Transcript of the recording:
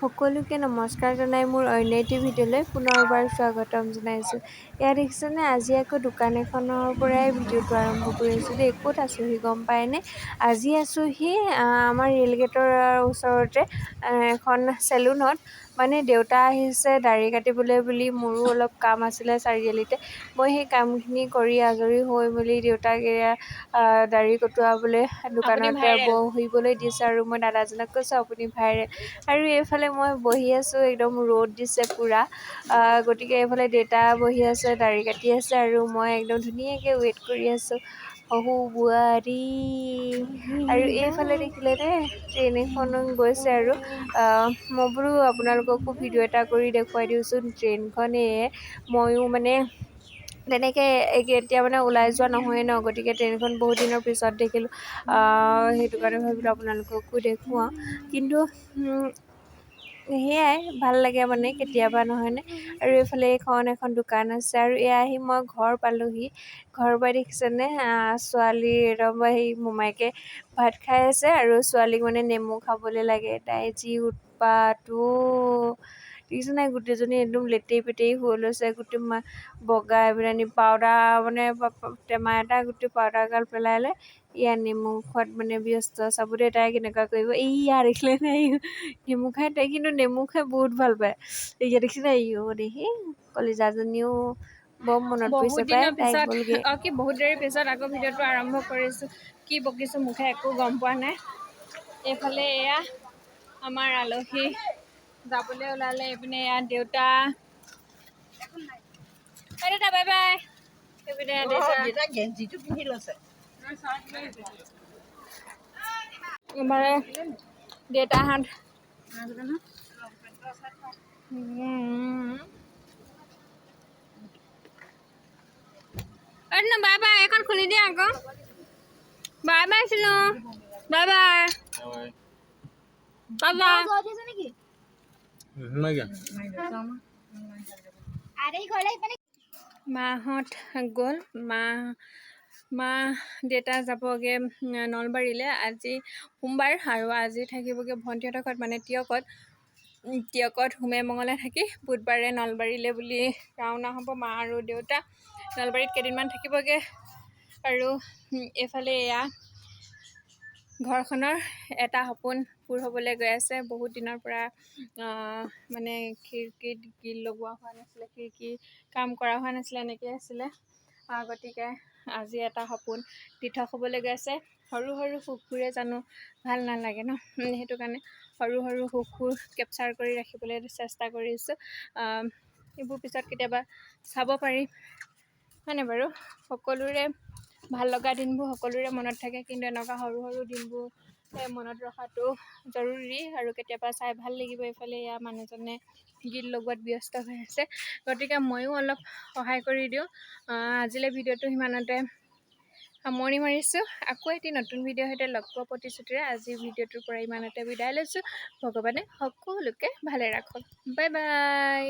সকলোকে নমস্কাৰ জনাই মোৰ অন্য এটি ভিডিঅ'লৈ পুনৰবাৰ স্বাগতম জনাইছোঁ। এয়া দেখিছেনে? আজি আকৌ দোকান এখনৰ পৰাই ভিডিঅ'টো আৰম্ভ কৰিছোঁ দেই ক'ত আছোঁহি গম পায়নে আজি আছোঁহি আমাৰ ৰে'লগেটৰ ওচৰতে এখন চেলুনত। মানে দেউতা আহিছে দাড়ি কাটিবলৈ বুলি মোৰো অলপ কাম আছিলে চাৰিআলিতে। মই সেই কামখিনি কৰি আজৰি হৈ মেলি দেউতাক এয়া দাড়ি কটোৱাবলৈ দোকানতে বহিবলৈ দিছে আৰু মই দাদাজনক কৈছোঁ আপুনি ভাইৰেল আৰু এইফালে মই বহি আছোঁ একদম ৰ'দ দিছে পূৰা। গতিকে এইফালে দেউতা বহি আছে দাড়ি কাটি আছে আৰু মই একদম ধুনীয়াকৈ ৱেইট কৰি আছোঁ। শহু বোৱাৰী। আৰু এইফালে দেখিলে নে? ট্ৰেইন এখন গৈছে আৰু। মই বোলো আপোনালোককো ভিডিঅ' এটা কৰি দেখুৱাই দিওঁচোন ট্ৰেইনখনে। ময়ো মানে তেনেকৈ এতিয়া মানে ওলাই যোৱা নহয়েই ন গতিকে ট্ৰেইনখন বহুত দিনৰ পিছত দেখিলোঁ। সেইটো কাৰণে ভাবিলোঁ আপোনালোককো দেখুৱাওঁ। কিন্তু সেয়াই ভাল লাগে মানে কেতিয়াবা নহয়নে আৰু এইফালে এইখন এখন দোকান আছে আৰু এয়া আহি মই ঘৰ পালোঁহি। ঘৰ পাই দেখিছেনে? ছোৱালী একদম সেই মোমাইকে ভাত খাই আছে আৰু ছোৱালীক মানে নেমু খাবলৈ লাগে। তাই যি উৎপাতো দেখিছে নাই গোটেইজনী একদম লেতেৰি পেতেৰি হৈ লৈছে গোটেই মা বগাই পেলানি পাউদাৰ মানে টেমা এটা গোটেই পাউদাৰগাল পেলাই লৈ ইয়াৰ নেমু খোৱাত মানে ব্যস্ত চাব দেই তাই কেনেকুৱা কৰিব। এইয়া দেখিলে নাই নেমু খাই তাই কিন্তু নেমু খাই বহুত ভাল পায়। এইয়া দেখিছে নাই ইও দেখি কলিজাজনীও বৰ মনত পৰিছে পাই তাই গ'লগৈ। অঁ কি বহুত দেৰিৰ পিছত আকৌ ভিডিঅ'টো আৰম্ভ কৰিছোঁ। কি বকিছোঁ মুখে একো গম পোৱা নাই। এইফালে এয়া আমাৰ আলহী। যাবলৈ ওলালে এইপিনে এয়া দেউতা। দেউতা বাই বাই। এইপিনে দেউতা। গেঞ্জিটো পিন্ধি লৈছে। মানে দেউতাহঁত। ন বাই বাই এখন খুলি দিয়া আকৌ। বাই বাই চিলো বাই বাই। Bye bye. মাহঁত গ'ল। মা মা দেউতা যাবগৈ নলবাৰীলৈ। আজি সোমবাৰ আৰু আজি থাকিবগৈ ভণ্টিহঁতৰ ঘৰত মানে তিয়কত। তিয়কত হোমে মঙলে থাকি বুধবাৰে নলবাৰীলৈ বুলি ৰাওনা হ'ব মা আৰু দেউতা। নলবাৰীত কেইদিনমান থাকিবগৈ। আৰু এইফালে এয়া ঘৰখনৰ এটা সপোন পূৰ হ'বলৈ গৈ আছে। বহুত দিনৰ পৰা মানে খিৰিকীত গ্ৰিল লগোৱা হোৱা নাছিলে খিৰিকী কাম কৰা হোৱা নাছিলে এনেকৈ আছিলে। গতিকে আজি এটা সপোন পৃথক হ'বলৈ গৈ আছে। সৰু সৰু সুখবোৰে জানো ভাল নালাগে ন? সেইটো কাৰণে সৰু সৰু সুখবোৰ কেপচাৰ কৰি ৰাখিবলৈ চেষ্টা কৰিছোঁ। এইবোৰ পিছত কেতিয়াবা চাব পাৰি হয়নে বাৰু? সকলোৰে ভাল লগা দিনবোৰ সকলোৰে মনত থাকে কিন্তু এনেকুৱা সৰু সৰু দিনবোৰ মনত ৰখাটো জৰুৰী আৰু কেতিয়াবা চাই ভাল লাগিব এইফালে এয়া মানুহজনে গীত লগোৱাত ব্যস্ত হৈ আছে। গতিকে ময়ো অলপ সহায় কৰি দিওঁ। আজিলৈ ভিডিঅ'টো সিমানতে সামৰণি মাৰিছোঁ। আকৌ এটি নতুন ভিডিঅ'ৰ সৈতে লগ পোৱা প্ৰতিশ্ৰুতিৰে আজি ভিডিঅ'টোৰ পৰা ইমানতে বিদায় লৈছোঁ। ভগৱানে সকলোকে ভালে ৰাখক। Bye bye!